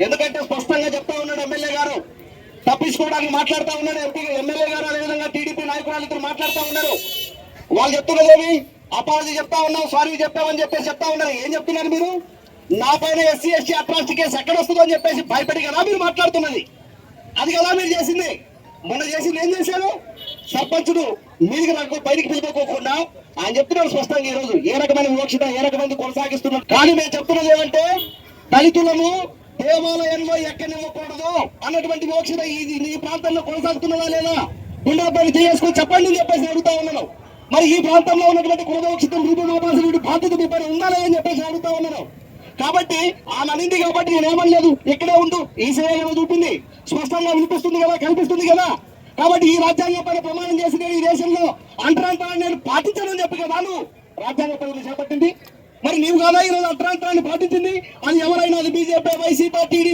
ఎందుకంటే స్పష్టంగా చెప్తా ఉన్నాడు ఎమ్మెల్యే గారు. తప్పించుకోవడానికి మాట్లాడుతూ ఉన్నాడు. ఎంపీ ఎమ్మెల్యే గారు అదేవిధంగా టీడీపీ నాయకురాలు ఇద్దరు మాట్లాడుతూ ఉన్నారు. వాళ్ళు చెప్తున్నదేమి అపాలజీ చెప్తా ఉన్నాం సారీ చెప్పామని చెప్పేసి చెప్తా ఉన్నారు. ఏం చెప్తున్నారు మీరు? నా పైన ఎస్సీ ఎస్టీ అట్రాసిటీ కేసు ఎక్కడ వస్తుందని అని చెప్పేసి భయపడి కదా మీరు మాట్లాడుతున్నది. అది కదా మీరు చేసింది. మొన్న చేసింది ఏం చేశారు? సర్పంచుడు మీదికి నాకు బయటికి పిలుపుకోకుండా ఆయన చెప్తున్నాడు స్పష్టంగా ఈ రోజు. ఏ రకమైన వివక్షత ఏ రకమైన కొనసాగిస్తున్నాడు కానీ మేము చెప్తున్నది ఏమంటే దళితులను దేవాలయంలో ఎక్కనివ్వకూడదు అన్నటువంటి వివక్షత ఇది నీ ప్రాంతంలో కొనసాగుతున్నదా లేదా? గుండాపల్లి చేసుకుని చెప్పండి చెప్పేసి అడుగుతా ఉన్నాను. మరి ఈ ప్రాంతంలో ఉన్నటువంటి కులదోక్షితం రూపనాభాసుడు బాధ్యత మీ పైన ఉందా లేదని చెప్పేసి అడుగుతా ఉన్నాను. కాబట్టి ఆమె అనింది కాబట్టి నేనేమనలేదు ఇక్కడే ఉండు. ఈ సేవ చూపింది. స్పష్టంగా వినిపిస్తుంది కదా కనిపిస్తుంది కదా. కాబట్టి ఈ రాజ్యాంగం పైన ప్రమాణం చేసి నేను ఈ దేశంలో అంటరాంతరాన్ని నేను పాటించానని చెప్పి కదా నువ్వు రాజ్యాంగ పదవులు చేపట్టింది. మరి నీవు కాదా ఈరోజు అంటరాంతరాన్ని పాటించింది అది